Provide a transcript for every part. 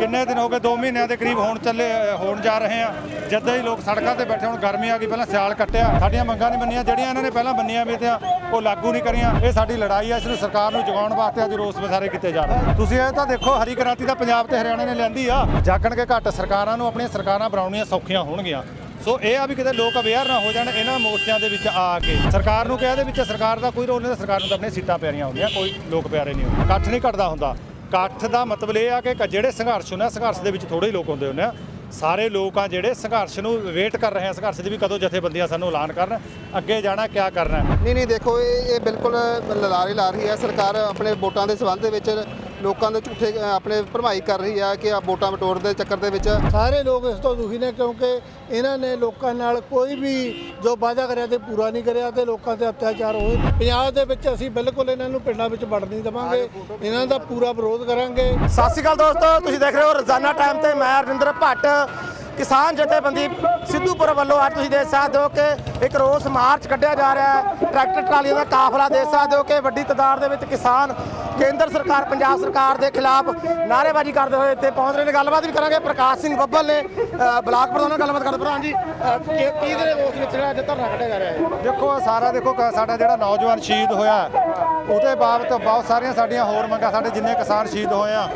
ਕਿੰਨੇ ਦਿਨ ਹੋ ਗਏ 2 ਮਹੀਨਿਆਂ ਦੇ ਕਰੀਬ ਹੋਣ ਚੱਲੇ, ਹੋਣ ਜਾ ਰਹੇ ਆ। ਜਦੋਂ ਹੀ ਲੋਕ ਸੜਕਾਂ ਤੇ ਬੈਠੇ ਹੁਣ, ਗਰਮੀ ਆ ਗਈ, ਪਹਿਲਾਂ ਸਿਆਲ ਕੱਟਿਆ। ਸਾਡੀਆਂ ਮੰਗਾਂ ਨਹੀਂ ਮੰਨੀਆਂ, ਜਿਹੜੀਆਂ ਇਹਨਾਂ ਨੇ ਪਹਿਲਾਂ ਮੰਨੀਆਂ ਵੀ ਤੇ ਉਹ ਲਾਗੂ ਨਹੀਂ ਕਰੀਆਂ। ਇਹ ਸਾਡੀ ਲੜਾਈ ਆ, ਇਸ ਨੂੰ ਸਰਕਾਰ ਨੂੰ ਜਗਾਉਣ ਵਾਸਤੇ ਅੱਜ ਰੋਸ ਵਿਸਾਰੇ ਕੀਤੇ ਜਾ ਰਹੇ ਤੁਸੀਂ ਇਹ ਤਾਂ ਦੇਖੋ, ਹਰੀ ਕ੍ਰਾਂਤੀ ਤਾਂ ਪੰਜਾਬ ਤੇ ਹਰਿਆਣਾ ਨੇ ਲੈਂਦੀ ਆ। ਜਾਗਣ ਕੇ ਘੱਟ, ਸਰਕਾਰਾਂ ਨੂੰ ਆਪਣੀਆਂ ਸਰਕਾਰਾਂ ਬਣਾਉਣੀਆਂ ਸੌਖੀਆਂ ਹੋਣਗੀਆਂ। ਸੋ ਇਹ ਆ ਵੀ ਕਿਤੇ ਲੋਕ ਅਵੇਅਰ ਨਾ ਹੋ ਜਾਣ, ਇਹਨਾਂ ਮੋਰਚਿਆਂ ਦੇ ਵਿੱਚ ਆ ਕੇ। ਸਰਕਾਰ ਨੂੰ ਕਹਿ ਦੇ ਵਿੱਚ ਸਰਕਾਰ ਦਾ ਕੋਈ ਰੋਲ ਨਹੀਂ, ਸਰਕਾਰ ਨੂੰ ਤਾਂ ਆਪਣੀਆਂ ਸੀਟਾਂ ਪਿਆਰੀਆਂ ਹੁੰਦੀਆਂ, ਕੋਈ ਲੋਕ ਪਿਆਰੇ ਨਹੀਂ ਹੁੰਦੇ। ਇਕੱਠ ਨਹੀਂ ਘਟਦਾ ਹੁੰਦਾ। ਇਕੱਠ ਦਾ ਮਤਲਬ ਇਹ ਆ ਕਿ ਕ- ਜਿਹੜੇ ਸੰਘਰਸ਼ ਹੁੰਦੇ ਆ, ਸੰਘਰਸ਼ ਦੇ ਵਿੱਚ ਥੋੜੇ ਹੀ ਲੋਕ ਹੁੰਦੇ ਹੁੰਦੇ ਆ। ਸਾਰੇ ਲੋਕ ਆ ਜਿਹੜੇ ਸੰਘਰਸ਼ ਨੂੰ ਵੇਟ ਕਰ ਰਹੇ ਆ, ਸੰਘਰਸ਼ ਦੀ ਵੀ ਕਦੋਂ ਜਥੇਬੰਦੀਆਂ ਸਾਨੂੰ ਐਲਾਨ ਕਰਨ, ਅੱਗੇ ਜਾਣਾ, ਕਿਆ ਕਰਨਾ ਨਹੀਂ ਨਹੀਂ, ਦੇਖੋ, ਇਹ ਇਹ ਬਿਲਕੁਲ ਲਲਾਰੇ ਲਾ ਰਹੀ ਹੈ। ਸਰਕਾਰ ਆਪਣੇ ਵੋਟਾਂ ਦੇ ਸਬੰਧ ਦੇ ਵਿੱਚ ਲੋਕਾਂ ਦੇ ਝੂਠੇ ਆਪਣੇ ਭਰਮਾਈ ਕਰ ਰਹੀ ਹੈ ਕਿ ਆ ਵੋਟਾਂ ਵਟੋਰ ਦੇ ਚੱਕਰ ਦੇ ਵਿੱਚ ਸਾਰੇ ਲੋਕ ਇਸ ਤੋਂ ਦੁਖੀ ਨੇ ਕਿਉਂਕਿ ਇਹਨਾਂ ਨੇ ਲੋਕਾਂ ਨਾਲ ਕੋਈ ਵੀ ਜੋ ਵਾਅਦਾ ਕਰਿਆ ਤੇ ਪੂਰਾ ਨਹੀਂ ਕਰਿਆ ਤੇ ਲੋਕਾਂ ਤੇ ਅਤਿਆਚਾਰ ਹੋਏ। ਪੰਜਾਬ ਦੇ ਵਿੱਚ ਅਸੀਂ ਬਿਲਕੁਲ ਇਹਨਾਂ ਨੂੰ ਪਿੰਡਾਂ ਵਿੱਚ ਵੜ ਨਹੀਂ ਦੇਵਾਂਗੇ। ਇਹਨਾਂ ਦਾ ਪੂਰਾ ਵਿਰੋਧ ਕਰਾਂਗੇ। ਸਤਿ ਸ਼੍ਰੀ ਅਕਾਲ ਦੋਸਤੋ ਤੁਸੀਂ ਦੇਖ ਰਹੇ ਹੋ ਰੋਜ਼ਾਨਾ ਟਾਈਮ ਤੇ ਮੈਂ ਰਵਿੰਦਰ ਭੱਟ ਕਿਸਾਨ ਜਥੇਬੰਦੀ ਸਿੱਧੂਪੁਰ ਵੱਲੋਂ ਅੱਜ ਤੁਸੀਂ ਦੇਖ ਸਕਦੇ ਹੋ ਕਿ ਇੱਕ ਰੋਸ ਮਾਰਚ ਕੱਢਿਆ ਜਾ ਰਿਹਾ ਹੈ। ਟਰੈਕਟਰ ਟਰਾਲੀਆਂ ਦਾ ਕਾਫਲਾ ਦੇਖ ਸਕਦੇ ਹੋ ਕਿ ਵੱਡੀ ਤਾਦਾਦ ਦੇ ਵਿੱਚ ਕਿਸਾਨ ਕੇਂਦਰ ਸਰਕਾਰ ਪੰਜਾਬ ਸਰਕਾਰ ਦੇ ਖਿਲਾਫ ਨਾਅਰੇਬਾਜ਼ੀ ਕਰਦੇ ਹੋਏ ਇੱਥੇ ਪਹੁੰਚ ਰਹੇ ਨੇ। ਗੱਲਬਾਤ ਵੀ ਕਰਾਂਗੇ। ਪ੍ਰਕਾਸ਼ ਸਿੰਘ ਬੱਬਲ ਨੇ ਅ, ਬਲਾਕ ਪ੍ਰਧਾਨ ਨਾਲ ਗੱਲਬਾਤ ਕਰਦੇ ਪ੍ਰਧਾਨ ਜੀ ਅ, ਕੀ ਦੇ ਰੋਸ ਵਿੱਚ ਜਿਹੜਾ ਅੱਜ ਧਰਨਾ ਕੱਢਿਆ ਜਾ ਰਿਹਾ ਹੈ? ਦੇਖੋ ਸਾਰਾ ਦੇਖੋ ਸਾਡਾ ਜਿਹੜਾ ਨੌਜਵਾਨ ਸ਼ਹੀਦ ਹੋਇਆ ਉਹਦੇ ਬਾਬਤ ਬਹੁਤ ਸਾਰੀਆਂ ਸਾਡੀਆਂ ਹੋਰ ਮੰਗਾਂ ਸਾਡੇ ਜਿੰਨੇ ਕਿਸਾਨ ਸ਼ਹੀਦ ਹੋਏ ਆ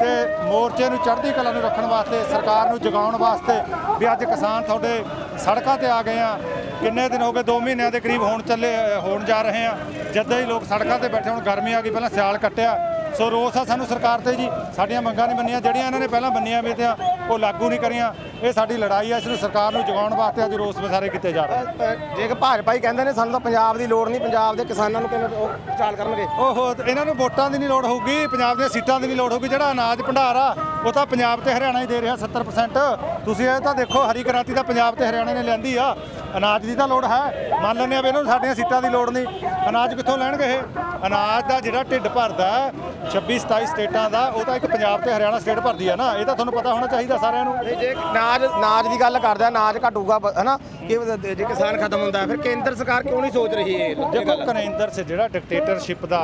ਤੇ ਮੋਰਚੇ ਨੂੰ ਚੜ੍ਹਦੀ ਕਲਾ ਨੂੰ ਰੱਖਣ ਵਾਸਤੇ ਸਰਕਾਰ ਨੂੰ ਜਗਾਉਣ ਵਾਸਤੇ ਵੀ ਅੱਜ ਕਿਸਾਨ ਤੁਹਾਡੇ ਸੜਕਾਂ ਤੇ ਆ ਗਏ ਆ। ਕਿੰਨੇ ਦਿਨ ਹੋ ਗਏ 2 ਮਹੀਨਿਆਂ ਦੇ ਕਰੀਬ ਹੋਣ ਚੱਲੇ ਹੋਣ ਜਾ ਰਹੇ ਆ ਜਦੋਂ ਹੀ ਲੋਕ ਸੜਕਾਂ ਤੇ ਬੈਠੇ ਹੁਣ ਗਰਮੀ ਆ ਗਈ ਪਹਿਲਾਂ ਸਿਆਲ ਕੱਟਿਆ। ਸੋ ਰੋਸ ਆ ਸਾਨੂੰ ਸਰਕਾਰ ਤੇ ਜੀ ਸਾਡੀਆਂ ਮੰਗਾਂ ਨਹੀਂ ਮੰਨੀਆਂ ਜਿਹੜੀਆਂ ਇਹਨਾਂ ਨੇ ਪਹਿਲਾਂ ਮੰਨੀਆਂ ਵੀ ਤੇ ਉਹ ਲਾਗੂ ਨਹੀਂ ਕਰੀਆਂ। ਇਹ ਸਾਡੀ ਲੜਾਈ ਆ ਇਸ ਨੂੰ ਸਰਕਾਰ ਨੂੰ ਜਗਾਉਣ ਵਾਸਤੇ ਅੱਜ ਰੋਸ ਵਿਸਾਰੇ ਕੀਤੇ ਜਾ ਰਹੇ ਅ, ਜੇ ਕਿ ਭਾਜਪਾ ਹੀ ਕਹਿੰਦੇ ਨੇ ਸਾਨੂੰ ਤਾਂ ਪੰਜਾਬ ਦੀ ਲੋੜ ਨਹੀਂ ਪੰਜਾਬ ਦੇ ਕਿਸਾਨਾਂ ਨੂੰ ਕਿਵੇਂ ਚਾਲ ਕਰਨਗੇ। ਓਹੋ ਤੇ ਇਹਨਾਂ ਨੂੰ ਵੋਟਾਂ ਦੀ ਨਹੀਂ ਲੋੜ ਹੋਊਗੀ ਪੰਜਾਬ ਦੀਆਂ ਸੀਟਾਂ ਦੀ ਨਹੀਂ ਲੋੜ ਹੋਊਗੀ ਜਿਹੜਾ ਅਨਾਜ ਭੰਡਾਰ ਆ ਉਹ ਤਾਂ ਪੰਜਾਬ ਤੇ ਹਰਿਆਣਾ ਹੀ ਦੇ ਰਿਹਾ 70% ਤੁਸੀਂ ਇਹ ਤਾਂ ਦੇਖੋ ਹਰੀ ਕ੍ਰਾਂਤੀ ਦਾ ਪੰਜਾਬ ਤੇ ਹਰਿਆਣਾ ਨੇ ਲੈਂਦੀ ਆ। ਅਨਾਜ ਦੀ ਤਾਂ ਲੋੜ ਹੈ। ਮੰਨ ਲੈਂਦੇ ਆ ਵੀ ਇਹਨਾਂ ਨੂੰ ਸਾਡੀਆਂ ਸੀਟਾਂ ਦੀ ਲੋੜ ਨਹੀਂ। ਅਨਾਜ ਕਿੱਥੋਂ ਲੈਣਗੇ ਇਹ? ਅਨਾਜ ਦਾ ਜਿਹੜਾ ਢਿੱਡ ਭਰਦਾ 26 27 ਸਟੇਟਾਂ ਦਾ ਉਹ ਤਾਂ ਇੱਕ ਪੰਜਾਬ ਤੇ ਹਰਿਆਣਾ ਸਟੇਟ ਭਰਦੀ ਆ ਨਾ ਇਹ ਤਾਂ ਤੁਹਾਨੂੰ ਪਤਾ ਹੋਣਾ ਚਾਹੀਦਾ ਸਾਰਿਆਂ ਨੂੰ। ਨਹੀਂ ਜੇ ਨਾਜ ਨਾਜ ਦੀ ਗੱਲ ਕਰਦੇ ਨਾਜ ਘਟੂਗਾ ਹਨਾ? ਕਿ ਜੇ ਕਿਸਾਨ ਖਤਮ ਹੁੰਦਾ ਫਿਰ ਕੇਂਦਰ ਸਰਕਾਰ ਕਿਉਂ ਨਹੀਂ ਸੋਚ ਰਹੀ ਇਹ ਦੇਖੋ ਗੱਲ ਕਨੇਂਦਰ ਸੇ ਜਿਹੜਾ ਡਿਕਟੇਟਰਸ਼ਿਪ ਦਾ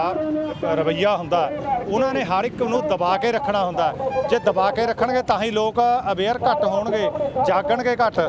ਰਵਈਆ ਹੁੰਦਾ ਹੈ, ਉਹਨਾਂ ਨੇ ਹਰ ਇੱਕ ਨੂੰ ਦਬਾ ਕੇ ਰੱਖਣਾ ਹੁੰਦਾ। ਹੈ। ਜੇ ਦਬਾ ਕੇ ਰੱਖਣਗੇ ਤਾਂ ਹੀ ਲੋਕ ਅਵੇਅਰ ਘੱਟ ਹੋਣਗੇ ਜਾਗਣਗੇ ਘੱਟ।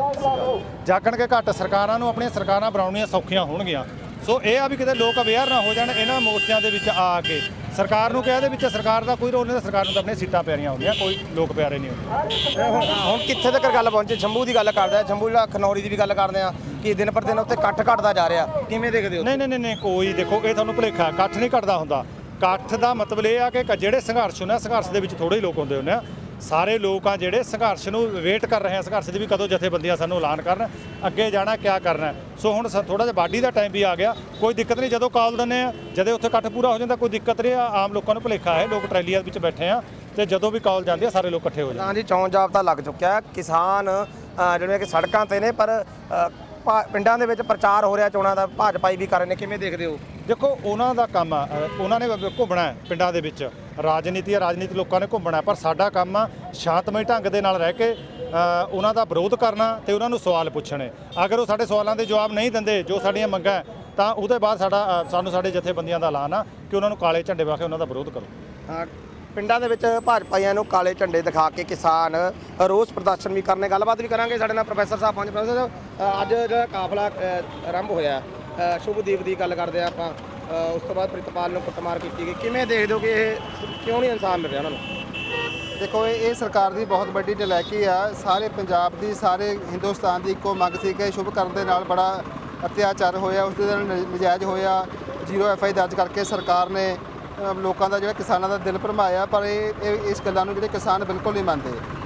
ਜਾਗਣਗੇ ਘੱਟ ਸਰਕਾਰਾਂ ਨੂੰ ਆਪਣੀਆਂ ਸਰਕਾਰਾਂ ਬਣਾਉਣੀਆਂ ਸੌਖੀਆਂ ਹੋਣਗੀਆਂ। ਸੋ ਇਹ ਆ ਵੀ ਕਿਤੇ ਲੋਕ ਅਵੇਅਰ ਨਾ ਹੋ ਜਾਣ ਇਹਨਾਂ ਮੋਰਚਿਆਂ ਦੇ ਵਿੱਚ ਆ ਕੇ। ਸਰਕਾਰ ਨੂੰ ਕਹਿ ਦੇ ਵਿੱਚ ਸਰਕਾਰ ਦਾ ਕੋਈ ਰੋਲ ਨਹੀਂ ਸਰਕਾਰ ਨੂੰ ਤਾਂ ਆਪਣੀਆਂ ਸੀਟਾਂ ਪਿਆਰੀਆਂ ਹੁੰਦੀਆਂ ਕੋਈ ਲੋਕ ਪਿਆਰੇ ਨਹੀਂ ਹੁੰਦੇ। ਹੁਣ ਹੁਣ ਕਿੱਥੇ ਤੱਕ ਗੱਲ ਪਹੁੰਚੇ? ਸ਼ੰਭੂ ਦੀ ਗੱਲ ਕਰਦੇ ਸ਼ੰਭੂ ਜਿਹੜਾ ਖਨੌਰੀ ਦੀ ਵੀ ਗੱਲ ਕਰਦੇ ਆ ਕਿ ਦਿਨ ਪਰ ਦਿਨ ਉੱਤੇ ਕੱਟ ਘਟਦਾ ਜਾ ਰਿਹਾ। ਕਿਵੇਂ ਦੇਖਦੇ ਹੋ ਨਹੀਂ ਨਹੀਂ ਨਹੀਂ ਕੋਈ ਦੇਖੋ ਇਹ ਤੁਹਾਨੂੰ ਭੁਲੇਖਾ ਇਕੱਠ ਨਹੀਂ ਘਟਦਾ ਹੁੰਦਾ। ਇਕੱਠ ਦਾ ਮਤਲਬ ਇਹ ਆ ਕਿ ਜਿਹੜੇ ਸੰਘਰਸ਼ ਹੁੰਦੇ ਆ ਸੰਘਰਸ਼ ਦੇ ਵਿੱਚ ਥੋੜੇ ਹੀ ਲੋਕ ਹੁੰਦੇ ਹੁੰਦੇ ਆ। ਸਾਰੇ ਲੋਕ ਆ ਜਿਹੜੇ ਸੰਘਰਸ਼ ਨੂੰ ਵੇਟ ਕਰ ਰਹੇ ਆ, ਸੰਘਰਸ਼ ਦੀ ਵੀ ਕਦੋਂ ਜਥੇਬੰਦੀਆਂ ਸਾਨੂੰ ਐਲਾਨ ਕਰਨ, ਅੱਗੇ ਜਾਣਾ, ਕਿਆ ਕਰਨਾ। ਸੋ ਹੁਣ ਥੋੜਾ ਜਿਹਾ ਬਾਡੀ ਦਾ ਟਾਈਮ ਵੀ ਆ ਗਿਆ। ਕੋਈ ਦਿੱਕਤ ਨਹੀਂ, ਜਦੋਂ ਕਾਲ ਦਿੰਦੇ ਆ, ਜਦੋਂ ਉੱਥੇ ਇਕੱਠ ਪੂਰਾ ਹੋ ਜਾਂਦਾ, ਕੋਈ ਦਿੱਕਤ ਨਹੀਂ ਆਮ ਲੋਕਾਂ ਨੂੰ ਭੁਲੇਖਾ ਹੈ, ਲੋਕ ਟਰੈਲੀਆਂ ਵਿੱਚ ਬੈਠੇ ਆ, ਤੇ ਜਦੋਂ ਵੀ ਕਾਲ ਜਾਂਦੀ ਆ, ਸਾਰੇ ਲੋਕ ਇਕੱਠੇ ਹੋ ਜਾਂਦੇ ਹਾਂਜੀ ਚੌਂ ਜਾਬਤਾ ਲੱਗ ਚੁੱਕਿਆ ਹੈ। ਕਿਸਾਨ ਜਿਹੜੇ ਕਿ ਸੜਕਾਂ ਤੇ ਨੇ, ਪਰ ਭਾ- ਪਿੰਡਾਂ ਦੇ ਵਿੱਚ ਪ੍ਰਚਾਰ ਹੋ ਰਿਹਾ, ਚੋਣਾਂ ਦਾ ਭਾਜਪਾਈ ਵੀ ਕਰ ਰਹੇ ਨੇ। ਕਿਵੇਂ ਦੇਖਦੇ ਹੋ? ਦੇਖੋ ਉਹਨਾਂ ਦਾ ਕੰਮ ਆ ਅ, ਉਹਨਾਂ ਨੇ ਘੁੰਮਣਾ ਹੈ ਪਿੰਡਾਂ ਦੇ ਵਿੱਚ। ਰਾਜਨੀਤੀ ਆ ਰਾਜਨੀਤੀ ਲੋਕਾਂ ਨੇ ਘੁੰਮਣਾ ਹੈ, ਪਰ ਸਾਡਾ ਕੰਮ ਆ ਸ਼ਾਂਤਮਈ ਢੰਗ ਦੇ ਨਾਲ ਰਹਿ ਕੇ ਅ, ਉਹਨਾਂ ਦਾ ਵਿਰੋਧ ਕਰਨਾ ਤੇ ਉਹਨਾਂ ਨੂੰ ਸਵਾਲ ਪੁੱਛਣੇ। ਅਗਰ ਉਹ ਸਾਡੇ ਸਵਾਲਾਂ ਦੇ ਜਵਾਬ ਨਹੀਂ ਦਿੰਦੇ ਜੋ ਸਾਡੀਆਂ ਮੰਗਾਂ ਹੈ, ਤਾਂ ਉਹਦੇ ਬਾਅਦ ਸਾਡਾ ਅ, ਸਾਨੂੰ ਸਾਡੇ ਜਥੇਬੰਦੀਆਂ ਦਾ ਐਲਾਨ ਆ ਕਿ ਉਹਨਾਂ ਨੂੰ ਕਾਲੇ ਝੰਡੇ ਵਾ ਕੇ ਉਹਨਾਂ ਦਾ ਵਿਰੋਧ ਕਰੋ। ਅ, ਪਿੰਡਾਂ ਦੇ ਵਿੱਚ ਭਾਜਪਾਈਆਂ ਨੂੰ ਕਾਲੇ ਝੰਡੇ ਦਿਖਾ ਕੇ ਕਿਸਾਨ ਰੋਸ ਪ੍ਰਦਰਸ਼ਨ ਵੀ ਕਰਨੇ ਗੱਲਬਾਤ ਵੀ ਕਰਾਂਗੇ। ਸਾਡੇ ਨਾਲ ਪ੍ਰੋਫੈਸਰ ਸਾਹਿਬ ਪੰਜ ਪ੍ਰੋਫੈਸਰ ਸਾਹਿਬ, ਅ, ਅੱਜ ਜਿਹੜਾ ਕਾਫਲਾ ਅ, ਆਰੰਭ ਹੋਇਆ। ਸ਼ੁਭਦੀਪ ਦੀ ਗੱਲ ਕਰਦੇ ਆ ਆਪਾਂ। ਉਸ ਤੋਂ ਬਾਅਦ ਪ੍ਰਿਤਪਾਲ ਨੂੰ ਕੁੱਟਮਾਰ ਕੀਤੀ ਗਈ। ਕਿਵੇਂ ਦੇਖਦੇ ਹੋ ਕਿ ਇਹ ਕਿਉਂ ਨਹੀਂ ਇਨਸਾਨ ਮਿਲ ਰਿਹਾ ਉਹਨਾਂ ਨੂੰ? ਦੇਖੋ, ਇਹ ਸਰਕਾਰ ਦੀ ਬਹੁਤ ਵੱਡੀ ਨਲਾਇਕੀ ਆ। ਸਾਰੇ ਪੰਜਾਬ ਦੀ, ਸਾਰੇ ਹਿੰਦੁਸਤਾਨ ਦੀ ਇੱਕੋ ਮੰਗ ਸੀ ਕਿ ਸ਼ੁਭ ਕਰਨ ਦੇ ਨਾਲ ਬੜਾ ਅਤਿਆਚਾਰ ਹੋਇਆ, ਉਸ ਦੇ ਨਾਲ ਨਜਾਇਜ਼ ਹੋਇਆ। ਜ਼ੀਰੋ ਐਫ ਆਈ ਦਰਜ ਕਰਕੇ ਸਰਕਾਰ ਨੇ ਲੋਕਾਂ ਦਾ ਜਿਹੜਾ ਕਿਸਾਨਾਂ ਦਾ ਦਿਲ ਭਰਮਾਇਆ, ਪਰ ਇਹ ਇਹ- ਇਸ ਗੱਲਾਂ ਨੂੰ ਜਿਹੜੇ ਕਿਸਾਨ ਬਿਲਕੁਲ ਨਹੀਂ ਮੰਨਦੇ।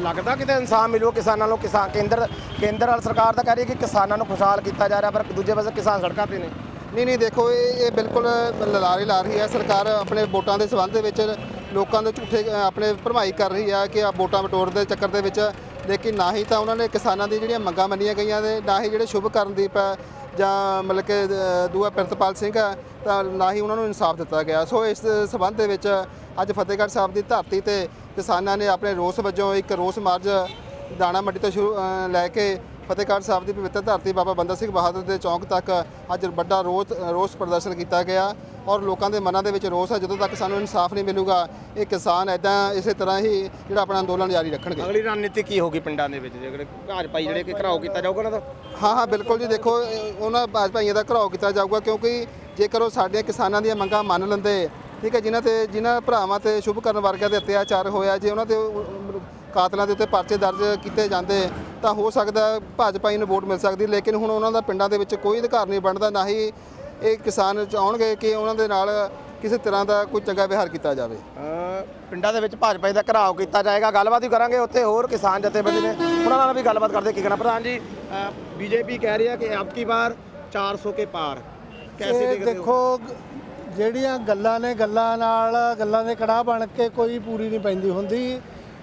ਲੱਗਦਾ ਕਿਤੇ ਇਨਸਾਫ ਮਿਲੂ, ਕਿਸਾਨਾਂ ਨੂੰ ਕਿਸਾਨ ਕੇਂਦਰ ਕੇਂਦਰ ਵਾਲੀ ਸਰਕਾਰ ਤਾਂ ਕਹਿ ਰਹੀ ਹੈ ਕਿ ਕਿਸਾਨਾਂ ਨੂੰ ਖੁਸ਼ਹਾਲ ਕੀਤਾ ਜਾ ਰਿਹਾ, ਪਰ ਦੂਜੇ ਪਾਸੇ ਕਿਸਾਨ ਸੜਕਾਂ ਤੇ ਨੇ। ਨਹੀਂ ਨਹੀਂ, ਦੇਖੋ, ਇਹ ਇਹ ਬਿਲਕੁਲ ਲਲਾਰੇ ਲਾ ਰਹੀ ਹੈ। ਸਰਕਾਰ ਆਪਣੇ ਵੋਟਾਂ ਦੇ ਸਬੰਧ ਦੇ ਵਿੱਚ ਲੋਕਾਂ ਦੇ ਝੂਠੇ ਆਪਣੇ ਭਰਮਾਈ ਕਰ ਰਹੀ ਹੈ ਕਿ ਆ ਵੋਟਾਂ ਵਟੋਰ ਦੇ ਚੱਕਰ ਦੇ ਵਿੱਚ ਲੇਕਿਨ ਨਾ ਹੀ ਤਾਂ ਉਹਨਾਂ ਨੇ ਕਿਸਾਨਾਂ ਦੀ ਜਿਹੜੀਆਂ ਮੰਗਾਂ ਮੰਨੀਆਂ ਗਈਆਂ ਨੇ, ਨਾ ਹੀ ਜਿਹੜੇ ਸ਼ੁਭ ਕਰਨਦੀਪ ਹੈ ਜਾਂ ਮਤਲਬ ਕਿ ਦੂਆ ਪ੍ਰਿਤਪਾਲ ਸਿੰਘ ਹੈ, ਤਾਂ ਨਾ ਹੀ ਉਹਨਾਂ ਨੂੰ ਇਨਸਾਫ ਦਿੱਤਾ ਗਿਆ। ਸੋ ਇਸ ਸਬੰਧ ਦੇ ਵਿੱਚ ਅੱਜ ਫਤਿਹਗੜ੍ਹ ਸਾਹਿਬ ਦੀ ਧਰਤੀ ਤੇ ਕਿਸਾਨਾਂ ਨੇ ਆਪਣੇ ਰੋਸ ਵਜੋਂ ਇੱਕ ਰੋਸ ਮਾਰਚ ਦਾਣਾ ਮੰਡੀ ਤੋਂ ਸ਼ੁਰੂ ਲੈ ਕੇ ਫਤਿਹਗੜ੍ਹ ਸਾਹਿਬ ਦੀ ਪਵਿੱਤਰ ਧਰਤੀ ਬਾਬਾ ਬੰਦਾ ਸਿੰਘ ਬਹਾਦਰ ਦੇ ਚੌਂਕ ਤੱਕ ਅੱਜ ਵੱਡਾ ਰੋਸ ਰੋਸ ਪ੍ਰਦਰਸ਼ਨ ਕੀਤਾ ਗਿਆ ਔਰ ਲੋਕਾਂ ਦੇ ਮਨਾਂ ਦੇ ਵਿੱਚ ਰੋਸ ਹੈ ਜਦੋਂ ਤੱਕ ਸਾਨੂੰ ਇਨਸਾਫ ਨਹੀਂ ਮਿਲੂਗਾ ਇਹ ਕਿਸਾਨ ਐਦਾਂ ਇਸੇ ਤਰ੍ਹਾਂ ਹੀ ਜਿਹੜਾ ਆਪਣਾ ਅੰਦੋਲਨ ਜਾਰੀ ਰੱਖਣਗੇ। ਅਗਲੀ ਰਣਨੀਤੀ ਕੀ ਹੋਗੀ ਪਿੰਡਾਂ ਦੇ ਵਿੱਚ? ਜਿਹੜੇ ਭਾਜਪਾ ਜਿਹੜੇ ਕਿ ਘਰਾਓ ਕੀਤਾ ਜਾਊਗਾ ਉਹਨਾਂ ਦਾ? ਹਾਂ ਹਾਂ ਬਿਲਕੁਲ ਜੀ ਦੇਖੋ ਉਹਨਾਂ ਭਾਜ ਭਾਈਆਂ ਦਾ ਘਰਾਓ ਕੀਤਾ ਜਾਊਗਾ ਕਿਉਂਕਿ ਜੇਕਰ ਉਹ ਸਾਡੇ ਕਿਸਾਨਾਂ ਦੀਆਂ ਮੰਗਾਂ ਮੰਨ ਲੈਂਦੇ ਠੀਕ ਹੈ ਜਿਨ੍ਹਾਂ ਤੇ ਜਿਨ੍ਹਾਂ ਭਰਾਵਾਂ ਤੇ ਸ਼ੁਭ ਕਰਨ ਵਰਗਿਆਂ ਦੇ ਅਤਿਆਚਾਰ ਹੋਇਆ ਜੇ ਉਹਨਾਂ ਤੇ ਕਾਤਲਾਂ ਦੇ ਉੱਤੇ ਪਰਚੇ ਦਰਜ ਕੀਤੇ ਜਾਂਦੇ ਤਾਂ ਹੋ ਸਕਦਾ ਭਾਜਪਾ ਨੂੰ ਵੋਟ ਮਿਲ ਸਕਦੀ ਲੇਕਿਨ ਹੁਣ ਉਹਨਾਂ ਦਾ ਪਿੰਡਾਂ ਦੇ ਵਿੱਚ ਕੋਈ ਅਧਿਕਾਰ ਨਹੀਂ ਬਣਦਾ ਨਾ ਹੀ ਇਹ ਕਿਸਾਨ ਚਾਹਣਗੇ ਕਿ ਉਹਨਾਂ ਦੇ ਨਾਲ ਕਿਸੇ ਤਰ੍ਹਾਂ ਦਾ ਕੋਈ ਚੰਗਾ ਵਿਹਾਰ ਕੀਤਾ ਜਾਵੇ। ਪਿੰਡਾਂ ਦੇ ਵਿੱਚ ਭਾਜਪਾ ਦਾ ਘਰਾਓ ਕੀਤਾ ਜਾਏਗਾ ਗੱਲਬਾਤ ਵੀ ਕਰਾਂਗੇ ਉੱਥੇ ਹੋਰ ਕਿਸਾਨ ਜਥੇਬੰਦੀ ਨੇ ਉਹਨਾਂ ਨਾਲ ਵੀ ਗੱਲਬਾਤ ਕਰਦੇ ਕੀ ਕਹਿਣਾ ਪ੍ਰਧਾਨ ਜੀ? ਬੀਜੇਪੀ ਕਹਿ ਰਹੀ ਹੈ ਕਿ ਅਬ ਕੀ ਬਾਰ 400 ਕੇ ਪਾਰ ਕੈਸੇ ਦੇਖੋ ਜਿਹੜੀਆਂ ਗੱਲਾਂ ਨੇ ਗੱਲਾਂ ਨਾਲ, ਗੱਲਾਂ ਦੇ ਕੜਾਹ ਬਣ ਕੇ ਕੋਈ ਪੂਰੀ ਨਹੀਂ ਪੈਂਦੀ ਹੁੰਦੀ,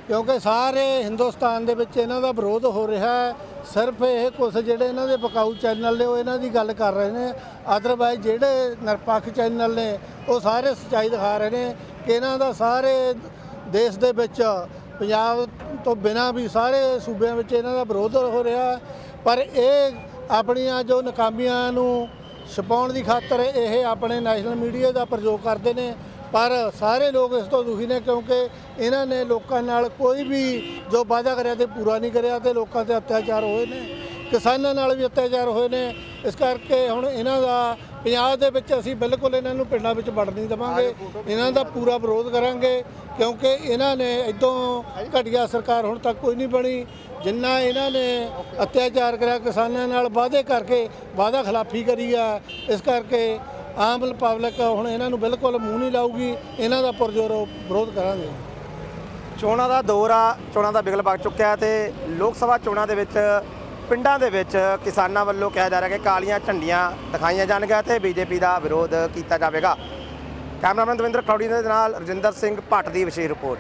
ਕਿਉਂਕਿ ਸਾਰੇ ਹਿੰਦੁਸਤਾਨ ਦੇ ਵਿੱਚ ਇਹਨਾਂ ਦਾ ਵਿਰੋਧ ਹੋ ਰਿਹਾ ਹੈ। ਸਿਰਫ ਇਹ ਕੁਝ ਜਿਹੜੇ ਇਹਨਾਂ ਦੇ ਪਕਾਊ ਚੈਨਲ ਨੇ, ਉਹ ਇਹਨਾਂ ਦੀ ਗੱਲ ਕਰ ਰਹੇ ਨੇ। ਅਦਰਵਾਈਜ਼ ਜਿਹੜੇ ਨਿਰਪੱਖ ਚੈਨਲ ਨੇ, ਉਹ ਸਾਰੇ ਸੱਚਾਈ ਦਿਖਾ ਰਹੇ ਨੇ ਕਿ ਇਹਨਾਂ ਦਾ ਸਾਰੇ ਦੇਸ਼ ਦੇ ਵਿੱਚ, ਪੰਜਾਬ ਤੋਂ ਬਿਨਾਂ ਵੀ ਸਾਰੇ ਸੂਬਿਆਂ ਵਿੱਚ ਇਹਨਾਂ ਦਾ ਵਿਰੋਧ ਹੋ ਰਿਹਾ ਪਰ ਇਹ ਆਪਣੀਆਂ ਜੋ ਨਾਕਾਮੀਆਂ ਨੂੰ ਛਪਾਉਣ ਦੀ ਖਾਤਰ ਇਹ ਆਪਣੇ ਨੈਸ਼ਨਲ ਮੀਡੀਆ ਦਾ ਪ੍ਰਯੋਗ ਕਰਦੇ ਨੇ। ਪਰ ਸਾਰੇ ਲੋਕ ਇਸ ਤੋਂ ਦੁਖੀ ਨੇ ਕਿਉਂਕਿ ਇਹਨਾਂ ਨੇ ਲੋਕਾਂ ਨਾਲ ਕੋਈ ਵੀ ਜੋ ਵਾਅਦਾ ਕਰਿਆ ਤੇ ਪੂਰਾ ਨਹੀਂ ਕਰਿਆ ਤੇ ਲੋਕਾਂ ਤੇ ਅਤਿਆਚਾਰ ਹੋਏ ਨੇ। ਕਿਸਾਨਾਂ ਨਾਲ ਵੀ ਅਤਿਆਚਾਰ ਹੋਏ ਨੇ। ਇਸ ਕਰਕੇ ਹੁਣ ਇਹਨਾਂ ਦਾ ਪੰਜਾਬ ਦੇ ਵਿੱਚ ਅਸੀਂ ਬਿਲਕੁਲ ਇਹਨਾਂ ਨੂੰ ਪਿੰਡਾਂ ਵਿੱਚ ਵੜ ਨਹੀਂ ਦੇਵਾਂਗੇ। ਇਹਨਾਂ ਦਾ ਪੂਰਾ ਵਿਰੋਧ ਕਰਾਂਗੇ, ਕਿਉਂਕਿ ਇਹਨਾਂ ਨੇ ਇਦੋਂ ਘਟੀਆ ਸਰਕਾਰ ਹੁਣ ਤੱਕ ਕੋਈ ਨਹੀਂ ਬਣੀ। ਜਿੰਨਾ ਇਹਨਾਂ ਨੇ ਅਤਿਆਚਾਰ ਕਰਿਆ, ਕਿਸਾਨਾਂ ਨਾਲ ਵਾਅਦੇ ਕਰਕੇ ਵਾਅਦਾ ਖਿਲਾਫੀ ਕਰੀ ਆ, ਇਸ ਕਰਕੇ ਆਮ ਪਬਲਿਕ ਹੁਣ ਇਹਨਾਂ ਨੂੰ ਬਿਲਕੁਲ ਮੂੰਹ ਨਹੀਂ ਲਾਊਗੀ। ਇਹਨਾਂ ਦਾ ਪੁਰਜੋਰ ਵਿਰੋਧ ਕਰਾਂਗੇ। ਚੋਣਾਂ ਦਾ ਦੌਰ ਆ, ਚੋਣਾਂ ਦਾ ਬਿਗਲ ਵਗ ਚੁੱਕਿਆ ਹੈ ਤੇ ਲੋਕ ਸਭਾ ਚੋਣਾਂ ਦੇ ਵਿੱਚ ਪਿੰਡਾਂ ਦੇ ਵਿੱਚ ਕਿਸਾਨਾਂ ਵੱਲੋਂ ਕਿਹਾ ਜਾ ਰਿਹਾ ਕਿ ਕਾਲੀਆਂ ਝੰਡੀਆਂ ਦਿਖਾਈਆਂ ਜਾਣਗੀਆਂ ਤੇ ਬੀਜੇਪੀ ਦਾ ਵਿਰੋਧ ਕੀਤਾ ਜਾਵੇਗਾ। ਕੈਮਰਾਮੈਨ ਦਵਿੰਦਰ ਖੌੜੀ ਦੇ ਨਾਲ ਰਜਿੰਦਰ ਸਿੰਘ ਭੱਟ ਦੀ ਵਿਸ਼ੇਸ਼ ਰਿਪੋਰਟ।